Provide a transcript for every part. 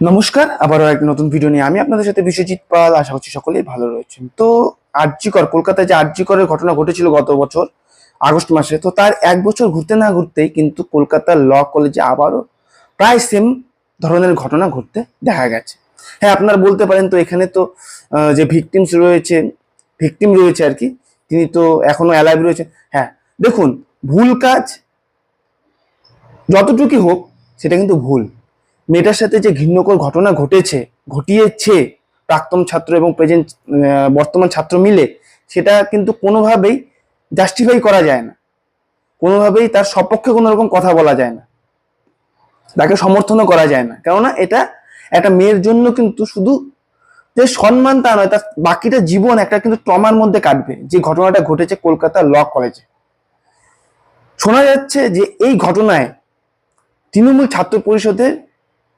নমস্কার, আবারও এক নতুন ভিডিও নিয়ে আমি আপনাদের সাথে বিশ্বজিৎ পাল, আশা করছি সকলেই ভালো রয়েছেন। তো আরজিকর কলকাতায় যে আরজিকরের ঘটনা ঘটেছিল গত বছর, আগস্ট মাসে, তো তার এক বছর ঘুরতে না ঘুরতেই কিন্তু কলকাতার ল কলেজে আবারও প্রায় সেম ধরনের ঘটনা ঘটতে দেখা গেছে। হ্যাঁ আপনারা বলতে পারেন তো এখানে তো যে ভিকটিমস রয়েছে ভিকটিম রয়েছে আর কি, তিনি তো এখনও অ্যালাইভ রয়েছে। হ্যাঁ দেখুন, ভুল কাজ, যতটুকুই হোক, সেটা কিন্তু ভুল। মেয়েটার সাথে যে ঘৃণ্যকর ঘটনা ঘটেছে, ঘটিয়েছে প্রাক্তন ছাত্র এবং প্রেজেন্ট বর্তমান ছাত্র মিলে, সেটা কিন্তু কোনোভাবেই জাস্টিফাই করা যায় না। কোনোভাবেই তার সপক্ষে কোনো রকম কথা বলা যায় না। তাকে সমর্থনও করা যায় না। কেননা এটা একটা মেয়ের জন্য কিন্তু শুধু যে সম্মান তা নয়, তার বাকিটা জীবন একটা কিন্তু ট্রমার মধ্যে কাটবে। যে ঘটনাটা ঘটেছে কলকাতার ল কলেজে। শোনা যাচ্ছে যে এই ঘটনায় তৃণমূল ছাত্র পরিষদের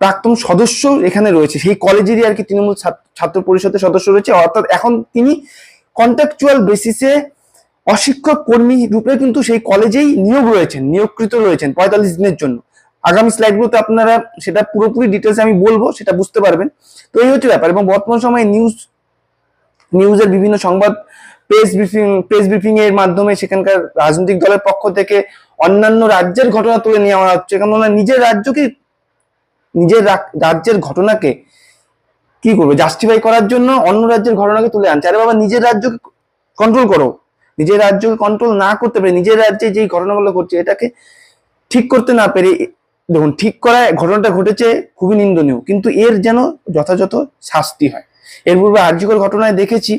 প্রাক্তন সদস্য এখানে রয়েছে। সেই কলেজেরই আর কি তৃণমূল ছাত্র- পরিষদের সদস্য রয়েছে। অর্থাৎ এখন তিনি কন্ট্রাকচুয়াল বেসিসে অশিক্ষক কর্মী রূপে কিন্তু সেই কলেজেই নিয়োগ রয়েছেন, নিয়োগকৃত রয়েছেন পঁয়তাল্লিশ দিনের জন্য। আগামী স্লাইডগুলোতে আপনারা সেটা পুরোপুরি ডিটেলস আমি বলব, সেটা বুঝতে পারবেন। তো এই হচ্ছে ব্যাপার এবং বর্তমান সময়ে নিউজ নিউজের বিভিন্ন সংবাদ প্রেস ব্রিফিং প্রেস ব্রিফিং এর মাধ্যমে সেখানকার রাজনৈতিক দলের পক্ষ থেকে অন্যান্য রাজ্যের ঘটনা তুলে নিয়ে হচ্ছে। কেননা নিজের রাজ্যকে নিজের রাজ্যের ঘটনাকে কি করবে? জাস্টিফাই করার জন্য অন্য রাজ্যের ঘটনাকে তুলে আনছে। আরে বাবা, নিজের রাজ্যকে কন্ট্রোল করো। নিজের রাজ্যকে কন্ট্রোল না করতে পেরে নিজের রাজ্যে যেই ঘটনাগুলো ঘটছে, এটাকে ঠিক করতে না পেরে, দেখুন, ঠিক করা ঘটনাটা ঘটেছে খুবই নিন্দনীয়, কিন্তু এর যেন যথাযথ শাস্তি হয়। এর পূর্বে আর্যকর ঘটনায় দেখেছি,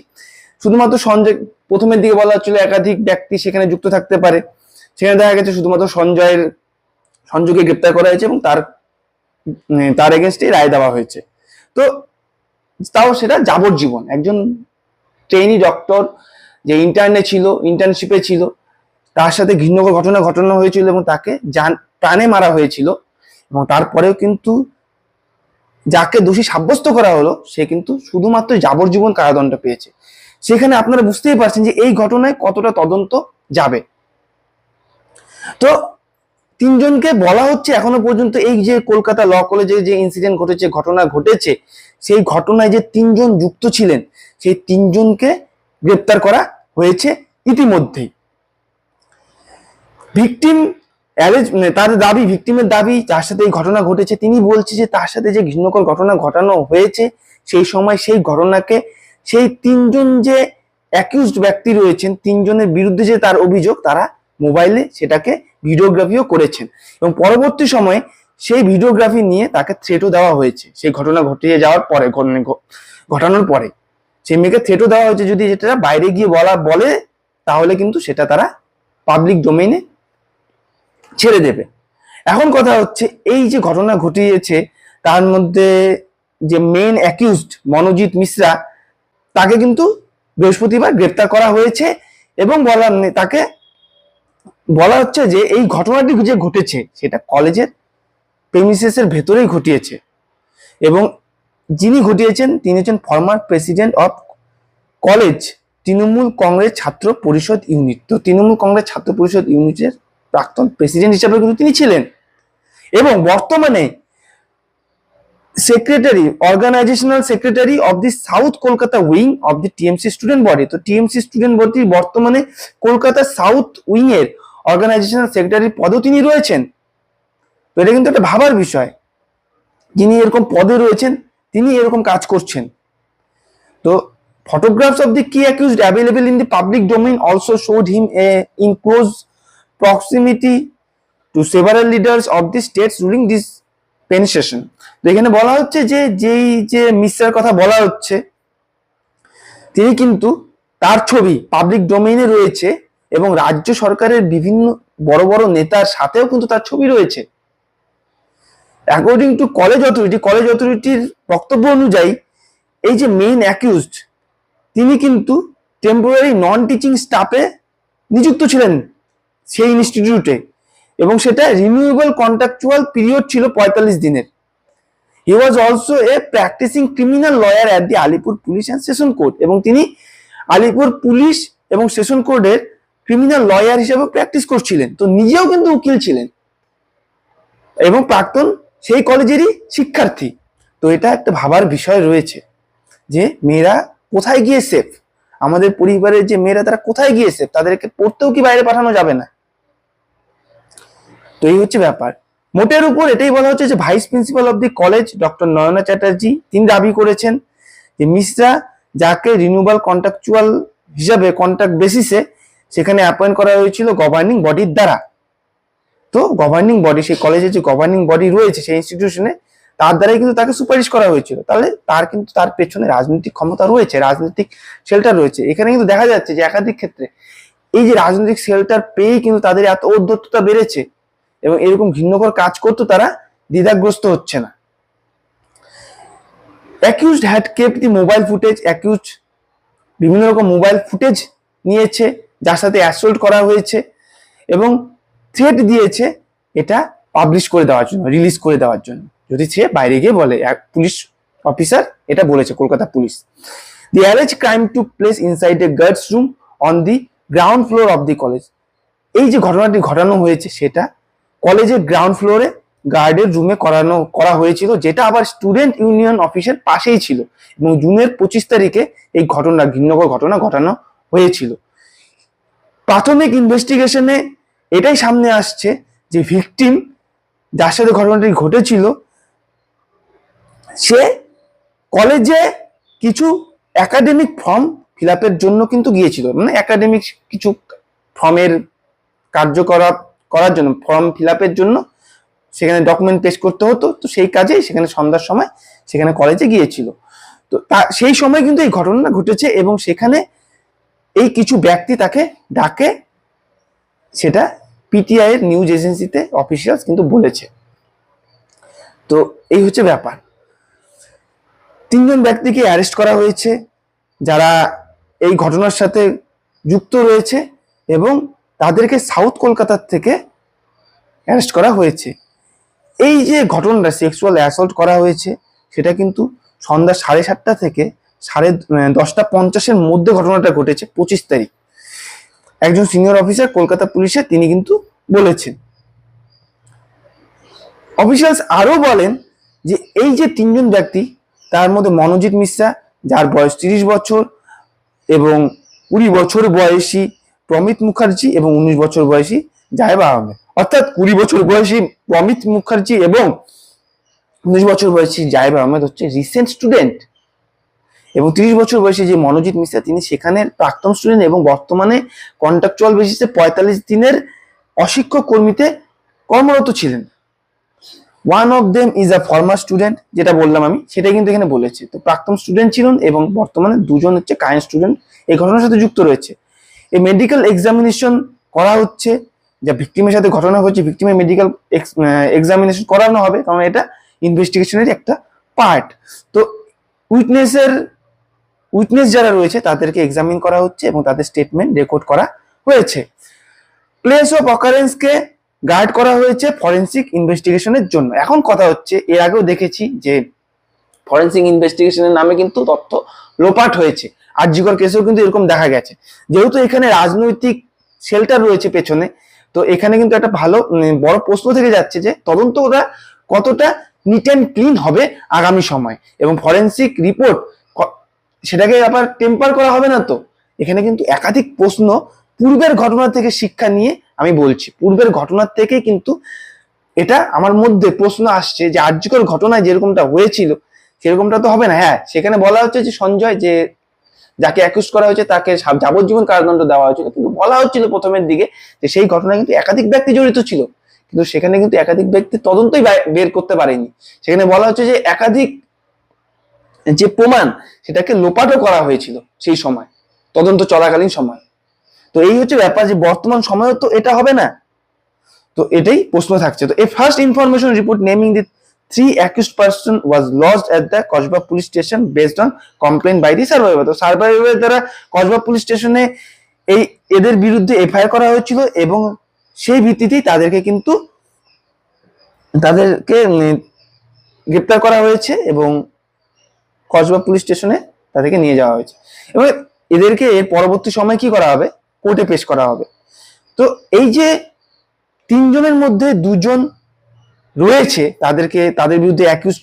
শুধুমাত্র সঞ্জয়, প্রথমের দিকে বলা হচ্ছিল একাধিক ব্যক্তি সেখানে যুক্ত থাকতে পারে। সেখানে দেখা গেছে শুধুমাত্র সঞ্জয়ের, সঞ্জয়কে গ্রেপ্তার করা হয়েছে এবং তার তার এগেনস্টে রায় দেওয়া হয়েছে। তো তাও সেটা যাবজ্জীবন। একজন ট্রেনি ডক্টর যে ইন্টার্নে ছিল ইন্টার্নশিপে ছিল, তার সাথে ঘৃণ্যকর ঘটনা ঘটনা হয়েছিল এবং তাকে জান, প্রাণে মারা হয়েছিল এবং তারপরেও কিন্তু যাকে দোষী সাব্যস্ত করা হলো, সে কিন্তু শুধুমাত্র যাবজ্জীবন কারাদণ্ড পেয়েছে। সেখানে আপনারা বুঝতেই পারছেন যে এই ঘটনায় কতটা তদন্ত যাবে। তো তিনজনকে বলা হচ্ছে এখনও পর্যন্ত এই যে কলকাতা ল কলেজে যে ইনসিডেন্ট ঘটেছে, ঘটনা ঘটেছে, সেই ঘটনায় যে তিনজন যুক্ত ছিলেন, সেই তিনজনকে গ্রেপ্তার করা হয়েছে ইতিমধ্যেই। ভিকটিম অ্যারেজ তার দাবি, ভিকটিমের দাবি যার সাথে এই ঘটনা ঘটেছে, তিনি বলছে যে তার সাথে যে ঘৃণ্যকর ঘটনা ঘটানো হয়েছে, সেই সময় সেই ঘটনাকে, সেই তিনজন যে অ্যাকিউজড ব্যক্তি রয়েছেন, তিনজনের বিরুদ্ধে যে তার অভিযোগ, তারা মোবাইলে সেটাকে ভিডিওগ্রাফিও করেছেন। এবং পরবর্তী সময়ে সেই ভিডিওগ্রাফি নিয়ে তাকে থ্রেটও দেওয়া হয়েছে। সেই ঘটনা ঘটিয়ে যাওয়ার পরে, ঘটনা- ঘটানোর পরে সেই মেয়েকে থ্রেটও দেওয়া হয়েছে যদি যেটা বাইরে গিয়ে বলা, বলে, তাহলে কিন্তু সেটা তারা পাবলিক ডোমেইনে ছেড়ে দেবে। এখন কথা হচ্ছে, এই যে ঘটনা ঘটিয়েছে, তার মধ্যে যে মেইন অ্যাকিউজড মনোজিৎ মিশ্রা, তাকে কিন্তু বৃহস্পতিবার গ্রেপ্তার করা হয়েছে এবং বলা তাকে বলা হচ্ছে যে এই ঘটনাটি যে ঘটেছে, সেটা কলেজের প্রেমিসেসের ভেতরেই ঘটিয়েছে। এবং যিনি ঘটিয়েছেন, তিনি হচ্ছেন former president of college Trinamool Congress Chhatra Parishad unit তো তৃণমূল কংগ্রেস ছাত্র পরিষদ ইউনিটের প্রাক্তন প্রেসিডেন্ট হিসাবে কিন্তু তিনি ছিলেন। এবং বর্তমানে secretary organisational secretary of the south Kolkata wing of the TMC student body তো টিএমসি স্টুডেন্ট বডি বর্তমানে কলকাতা সাউথ উইং এর অর্গানাইজেশনাল সেক্রেটারির পদেও তিনি রয়েছেন। তো এটা কিন্তু একটা ভাবার বিষয়। যিনি এরকম পদে রয়েছেন, তিনি এরকম কাজ করছেন। তো photographs of the key accused available in the public domain also showed him a in close proximity to several leaders of the state's ruling dispensation তো এখানে বলা হচ্ছে যে, যেই যে মিস্টার কথা বলা হচ্ছে, তিনি কিন্তু তার ছবি পাবলিক ডোমেইনে রয়েছে এবং রাজ্য সরকারের বিভিন্ন বড় বড় নেতার সাথেও কিন্তু তার ছবি রয়েছে। According to college authority college অথরিটির বক্তব্য অনুযায়ী, এই যে মেইন অ্যাকিউজড তিনি কিন্তু টেম্পোরারি নন টিচিং স্টাফে নিযুক্ত ছিলেন সেই ইনস্টিটিউটে এবং সেটা রিনিউয়েবল কন্ট্রাকচুয়াল পিরিয়ড ছিল পঁয়তাল্লিশ দিনের। He was also a practising criminal lawyer at the Alipore police and session court এবং তিনি আলিপুর পুলিশ এবং সেশন কোর্টের ক্রিমিনাল লয়ার হিসেবে প্র্যাকটিস করছিলেন, তো নিজেও কিন্তু উকিল ছিলেন। এবং প্রাক্তন সেই কলেজেরই শিক্ষার্থী। তো এটা একটা ভাবার বিষয় রয়েছে যে মেয়েরা কোথায় গিয়ে সেফ আমাদের পরিবারের যে মেয়েরা, তারা কোথায় গিয়ে সেফ তাদেরকে পড়তেও কি বাইরে পাঠানো যাবে না? তো এই হচ্ছে ব্যাপার। মোটের উপর এটাই বলা হচ্ছে যে vice principal of the college doctor Nayna Chatterjee, তিনি দাবি করেছেন যে মিসরা যাকে রিনিউবাল কন্ট্রাকচুয়াল হিসাবে কন্ট্রাক্ট বেসিসে সেখানে অ্যাপয়েন্ট করা হয়েছিল গভর্নিং বডির দ্বারা। তো গভর্নিং বডি সেই কলেজে যে গভর্নিং বডি রয়েছে, সেই ইনস্টিটিউশনে তার দ্বারাই কিন্তু তাকে সুপারিশ করা হয়েছিল। তাহলে তার কিন্তু তার পেছনে রাজনৈতিক ক্ষমতা রয়েছে, রাজনৈতিক শেল্টার রয়েছে। এখানে কিন্তু দেখা যাচ্ছে যে একাধিক ক্ষেত্রে এই যে রাজনৈতিক শেল্টার পেয়ে কিন্তু তাদের এত উদ্যত্ততা বেড়েছে এবং এরকম ঘৃণ্যকর কাজ করতে তারা দ্বিধাগ্রস্ত হচ্ছে না। Accused had kept the mobile footage accuse বিভিন্ন রকম মোবাইল ফুটেজ নিয়েছে। যার সাথে অ্যাসল্ট করা হয়েছে এবং থ্রেট দিয়েছে এটা পাবলিশ করে দেওয়ার জন্য রিলিজ করে দেওয়ার জন্য। যদি সে বাইরে গিয়ে বলে, এক পুলিশ অফিসার এটা বলেছে, Kolkata police. The alleged crime took place inside a guards room on the ground floor of the college এই যে ঘটনাটি ঘটানো হয়েছে, সেটা কলেজের গ্রাউন্ড ফ্লোরে গার্ডের রুমে করানো, করা হয়েছিল, যেটা আবার স্টুডেন্ট ইউনিয়ন অফিসের পাশেই ছিল। এবং জুনের পঁচিশ তারিখে এই ঘটনা, ঘৃণ্যকর ঘটনা ঘটানো হয়েছিল। প্রাথমিক ইনভেস্টিগেশনে এটাই সামনে আসছে যে ভিকটিম যার সাথে ঘটনাটি ঘটেছিল, সে কলেজে কিছু একাডেমিক ফর্ম ফিল জন্য কিন্তু গিয়েছিল। মানে একাডেমিক কিছু ফর্মের কার্যকলাপ করার জন্য ফর্ম ফিল জন্য সেখানে ডকুমেন্ট পেশ করতে হতো। তো সেই কাজেই সেখানে সন্ধ্যার সময় সেখানে কলেজে গিয়েছিল। তো তা, সেই সময় কিন্তু এই ঘটনা ঘটেছে এবং সেখানে এই কিছু ব্যক্তি তাকে ডাকে, সেটা পিটিআই এর নিউজ এজেন্সিতে অফিসিয়ালস কিন্তু বলেছে। তো এই হচ্ছে ব্যাপার। তিনজন ব্যক্তিকে অ্যারেস্ট করা হয়েছে, যারা এই ঘটনার সাথে যুক্ত রয়েছে এবং তাদেরকে সাউথ কলকাতার থেকে অ্যারেস্ট করা হয়েছে। এই যে ঘটনাটা সেক্সুয়াল অ্যাসল্ট করা হয়েছে, সেটা কিন্তু সন্ধ্যা সাড়ে সাতটা থেকে সাড়ে দশটা পঞ্চাশের মধ্যে ঘটনাটা ঘটেছে পঁচিশ তারিখ। একজন সিনিয়র অফিসার কলকাতা পুলিশের তিনি কিন্তু বলেছেন। অফিসিয়ালস আরও বলেন যে এই যে তিনজন ব্যক্তি, তার মধ্যে মনোজিৎ মিশ্রা, যার বয়স তিরিশ বছর এবং কুড়ি বছর বয়সী প্রমিত মুখার্জি এবং উনিশ বছর বয়সী জাহেব আহমেদ। অর্থাৎ কুড়ি বছর বয়সী প্রমিত মুখার্জি এবং উনিশ বছর বয়সী জাহেব আহমেদ হচ্ছে রিসেন্ট স্টুডেন্ট এবং তিরিশ বছর বয়সে যে মনোজিৎ মিশ্রা, তিনি সেখানে প্রাক্তন স্টুডেন্ট এবং বর্তমানে কন্ট্রাকচুয়াল বেসিসে পঁয়তাল্লিশ দিনের অশিক্ষক কর্মীতে কর্মরত ছিলেন। One of them is a former student যেটা বললাম আমি, সেটাই কিন্তু এখানে বলেছে। তো প্রাক্তন স্টুডেন্ট ছিলেন এবং বর্তমানে দুজন হচ্ছে কায়েন্ট স্টুডেন্ট এই ঘটনার সাথে যুক্ত রয়েছে। এই মেডিকেল এক্সামিনেশন করা হচ্ছে, যা ভিক্টিমের সাথে ঘটনা হচ্ছে ভিকটিমের মেডিকেল এক্সামিনেশন করানো হবে, কারণ এটা ইনভেস্টিগেশনের একটা পার্ট তো উইটনেসের উইটনেস যারা রয়েছে তাদেরকে এক্সামিন করা হচ্ছে এবং তাদের স্টেটমেন্ট রেকর্ড করা হয়েছে। প্লেস অফ অকারেন্সকে গার্ড করা হয়েছে ফরেন্সিক ইনভেস্টিগেশনের জন্য। এখন কথা হচ্ছে এর আগেও দেখেছি যে ফরেন্সিক ইনভেস্টিগেশনের নামে কিন্তু তথ্য লোপাট হয়েছে। আর কেসেও কিন্তু এরকম দেখা গেছে। যেহেতু এখানে রাজনৈতিক শেল্টার রয়েছে পেছনে তো এখানে কিন্তু একটা ভালো উম, বড় প্রশ্ন থেকে যাচ্ছে যে তদন্ত ওরা কতটা নিট অ্যান্ড ক্লিন হবে আগামী সময়। এবং ফরেন্সিক রিপোর্ট সেটাকে আবার টেম্পার করা হবে না তো? এখানে কিন্তু একাধিক প্রশ্ন পূর্বের ঘটনা থেকে শিক্ষা নিয়ে আমি বলছি। পূর্বের ঘটনার থেকে কিন্তু এটা আমার মধ্যে প্রশ্ন আসছে যে আর্যকর ঘটনায় যেরকমটা হয়েছিল, সেরকমটা তো হবে না। হ্যাঁ সেখানে বলা হচ্ছে যে সঞ্জয় যে যাকে অ্যাকুজ করা হয়েছে তাকে যাবজ্জীবন কারাদণ্ড দেওয়া হয়েছিল। কিন্তু বলা হচ্ছিল প্রথমের দিকে যে সেই ঘটনায় কিন্তু একাধিক ব্যক্তি জড়িত ছিল। কিন্তু সেখানে কিন্তু একাধিক ব্যক্তি তদন্তই বের করতে পারেনি। সেখানে বলা হচ্ছে যে একাধিক যে প্রমাণ সেটাকে লোপাটও করা হয়েছিল সেই সময়, তদন্ত চলাকালীন সময়। তো এই হচ্ছে ব্যাপার যে বর্তমান সময়ে তো এটা হবে না। তো এটাই প্রশ্ন থাকছে। তো a first information report naming the three accused person was lost at the Kasba police station based on complain by the survivor তো সার্ভাইভারের দ্বারা কসবা পুলিশ স্টেশনে এই এদের বিরুদ্ধে এফআইআর করা হয়েছিল এবং সেই ভিত্তিতেই তাদেরকে কিন্তু তাদেরকে গ্রেপ্তার করা হয়েছে এবং কসবা পুলিশ স্টেশনে তাদেরকে নিয়ে যাওয়া হয়েছে। এবং এদেরকে এর পরবর্তী সময় কি করা হবে? কোর্টে পেশ করা হবে। তো এই যে তিনজনের মধ্যে দুজন রয়েছে তাদেরকে, তাদের বিরুদ্ধে অ্যাকিউজ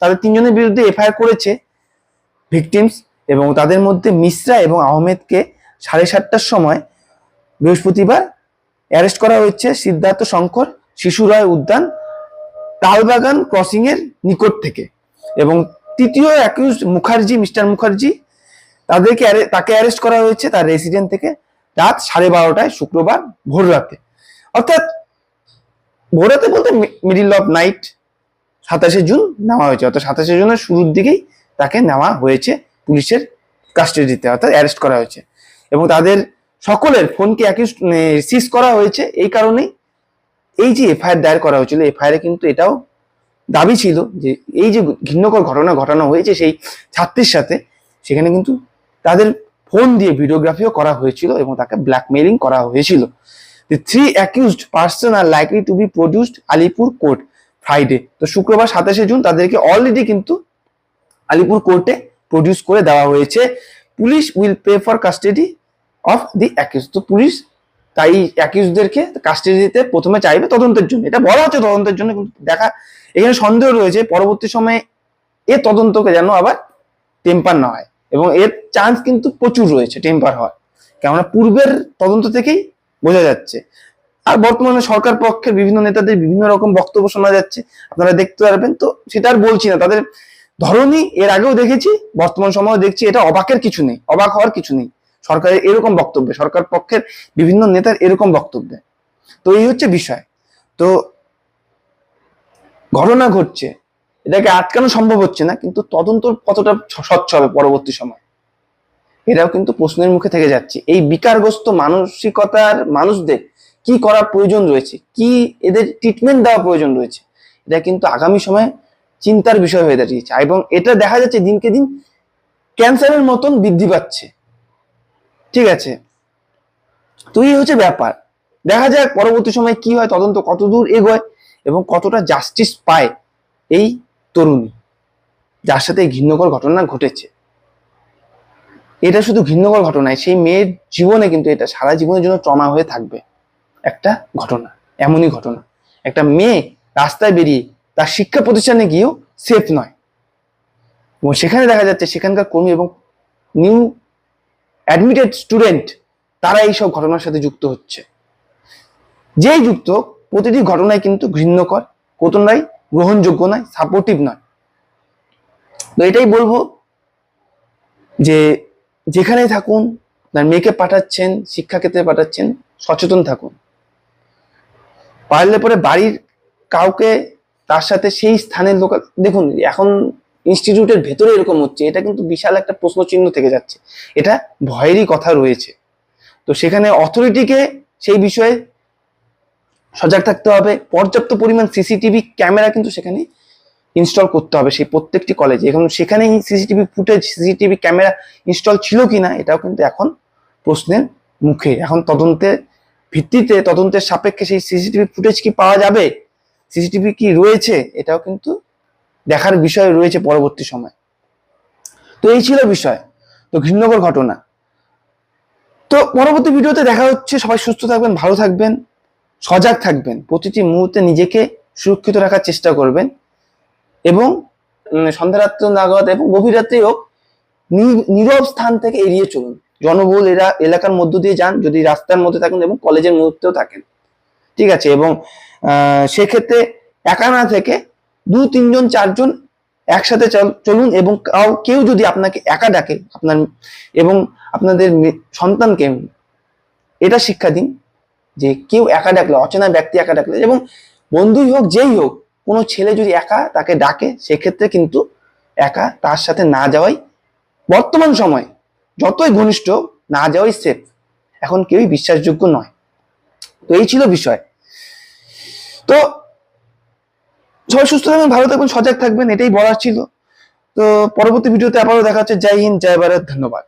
তাদের তিনজনের বিরুদ্ধে এফআইআর করেছে ভিকটিমস এবং তাদের মধ্যে মিশ্রা এবং আহমেদকে সাড়ে সাতটার সময় বৃহস্পতিবার অ্যারেস্ট করা হয়েছে সিদ্ধার্থ শঙ্কর শিশুরায় উদ্যান, তালবাগান ক্রসিং এর নিকট থেকে। এবং তৃতীয় অ্যাকিউজ মুখার্জি, মিস্টার মুখার্জি, তাদেরকে তাকে অ্যারেস্ট করা হয়েছে তার রেসিডেন্ট থেকে রাত সাড়ে বারোটায়, শুক্রবার ভোর রাতে। অর্থাৎ ভোর রাতে বলতে মিডিল অফ নাইট সাতাশে জুন নেওয়া হয়েছে। অর্থাৎ সাতাশে জুনের শুরুর দিকেই তাকে নেওয়া হয়েছে পুলিশের কাস্টাডিতে অর্থাৎ অ্যারেস্ট করা হয়েছে। এবং তাদের সকলের ফোনকে সিজ করা হয়েছে। এই কারণেই এই যে এফআইআর দায়ের করা হয়েছিল এফআইআর কিন্তু এটাও দাবি ছিল যে এই যে ঘৃণ্যকর ঘটনা ঘটানো হয়েছে সেই ছাত্রীর সাথে, সেখানে কিন্তু তাদের ফোন দিয়ে ভিডিওগ্রাফিও করা হয়েছিল এবং তাকে ব্ল্যাকমেইলিং করা হয়েছিল। The three accused person are likely to be produced Alipore court Friday তো শুক্রবার সাতাশে জুন তাদেরকে অলরেডি কিন্তু আলিপুর কোর্টে প্রডিউস করে দেওয়া হয়েছে। Police will pay for custody of the accuse তো পুলিশ তাই অ্যাকিউজদেরকে কাস্টাডিতে প্রথমে চাইবে তদন্তের জন্য। এটা বলা হচ্ছে তদন্তের জন্য, কিন্তু দেখা এখানে সন্দেহ রয়েছে পরবর্তী সময়ে এ তদন্তকে যেন আবার টেম্পার না হয় এবং এর চান্স কিন্তু প্রচুর রয়েছে টেম্পার হওয়ার। কেননা পূর্বের তদন্ত থেকেই বোঝা যাচ্ছে। আর বর্তমানে সরকার পক্ষের বিভিন্ন নেতাদের বিভিন্ন রকম বক্তব্য শোনা যাচ্ছে, আপনারা দেখতে পারবেন। তো সেটা আর বলছি না, তাদের ধরনই এর আগেও দেখেছি, বর্তমান সময়ে দেখছি, এটা অবাকের কিছু নেই, অবাক হওয়ার কিছু নেই। সরকারের এরকম বক্তব্য, সরকার পক্ষের বিভিন্ন নেতার এরকম বক্তব্যে। তো এই হচ্ছে বিষয়। তো ঘটনা ঘটছে। এটাকে আটকানো সম্ভব হচ্ছে না, কিন্তু তদন্ত কতটা স্বচ্ছ হবে পরবর্তী সময়? এটাও কিন্তু প্রশ্নের মুখে থেকে যাচ্ছে। এই বিকারগ্রস্ত মানসিকতার মানুষদের কি করার প্রয়োজন রয়েছে? কি এদের ট্রিটমেন্ট দেওয়া প্রয়োজন রয়েছে? এটা কিন্তু আগামী সময়ে চিন্তার বিষয় হয়ে দাঁড়িয়েছে। এবং এটা দেখা যাচ্ছে দিনকে দিন ক্যান্সারের মতন বৃদ্ধি পাচ্ছে। ঠিক আছে? তো এই হচ্ছে ব্যাপার। দেখা যাক পরবর্তী সময় কি হয়, তদন্ত কতদূর এগোয়। এবং কতটা জাস্টিস পায় এই তরুণী, যার সাথে ঘৃণ্যকর ঘটনা ঘটেছে। এটা শুধু ঘৃণ্যকর ঘটনায় সেই মেয়ের জীবনে কিন্তু এটা, সারা জীবনের জন্য ট্রমা হয়ে থাকবে একটা ঘটনা, এমনই ঘটনা। একটা মেয়ে রাস্তায় বেরিয়ে তার শিক্ষা প্রতিষ্ঠানে গিয়েও সেফ নয়। এবং সেখানে দেখা যাচ্ছে সেখানকার কর্মী এবং নিউ অ্যাডমিটেড স্টুডেন্ট তারা এইসব ঘটনার সাথে যুক্ত হচ্ছে। যেই যুক্ত প্রতিটি ঘটনায় কিন্তু ঘৃণ্যকর কোতনাই গ্রহণযোগ্য নয় সাপোর্টিভ নয়। তো এটাই বলব যে যেখানেই থাকুন, তার মেয়েকে পাঠাচ্ছেন, শিক্ষাক্ষেত্রে পাঠাচ্ছেন, সচেতন থাকুন। পারলে পরে বাড়ির কাউকে তার সাথে সেই স্থানের লোক, দেখুন, এখন ইনস্টিটিউটের ভেতরে এরকম হচ্ছে, এটা কিন্তু বিশাল একটা প্রশ্নচিহ্ন থেকে যাচ্ছে। এটা ভয়েরই কথা রয়েছে। তো সেখানে অথরিটিকে সেই বিষয়ে সজাগ থাকতে হবে, পর্যাপ্ত পরিমাণ সিসিটিভি ক্যামেরা কিন্তু সেখানে ইনস্টল করতে হবে সেই প্রত্যেকটি কলেজে এখন সেখানে CCTV footage, CCTV camera install ছিল কি না এটাও কিন্তু এখন প্রশ্নের মুখে। এখন তদন্তের ভিত্তিতে, তদন্তের সাপেক্ষে সেই সিসিটিভি ফুটেজ কি পাওয়া যাবে, সিসিটিভি কি রয়েছে, এটাও কিন্তু দেখার বিষয় রয়েছে পরবর্তী সময়। তো এই ছিল বিষয়, তো ঘৃণ্যকর ঘটনা। তো পরবর্তী ভিডিওতে দেখা হচ্ছে, সবাই সুস্থ থাকবেন, ভালো থাকবেন। সজাগ থাকবেন। প্রতিটি মুহূর্তে নিজেকে সুরক্ষিত রাখার চেষ্টা করবেন এবং উম, সন্ধ্যা রাত্র নাগাদ এবং গভীর রাত্রে হোক নি- নীরব স্থান থেকে এড়িয়ে চলুন। জনবহুল এরা এলাকার মধ্য দিয়ে যান যদি রাস্তার মধ্যে থাকেন এবং কলেজের মুহূর্তেও থাকেন। ঠিক আছে? এবং সেক্ষেত্রে একা না থেকে দু তিনজন চারজন একসাথে চল- চলুন এবং কেউ যদি আপনাকে একা ডাকে আপনার এবং আপনাদের সন্তানকে এটা শিক্ষা দিন। যে কেউ একা ডাকলে, অচেনা ব্যক্তি একা ডাকলে এবং বন্ধুই হোক, যেই হোক, কোনো ছেলে যদি একা তাকে ডাকে, সেক্ষেত্রে কিন্তু একা তার সাথে না যাওয়াই বর্তমান সময়। যতই ঘনিষ্ঠ, না যাওয়াই সেফ এখন কেউই বিশ্বাসযোগ্য নয়। তো এই ছিল বিষয়। তো সবাই সুস্থ থাকবেন, ভালো থাকবেন, সজাগ থাকবেন, এটাই বলার ছিল। তো পরবর্তী ভিডিওতে আবারও দেখা হচ্ছে। জয় হিন্দ, জয় ভারত, ধন্যবাদ।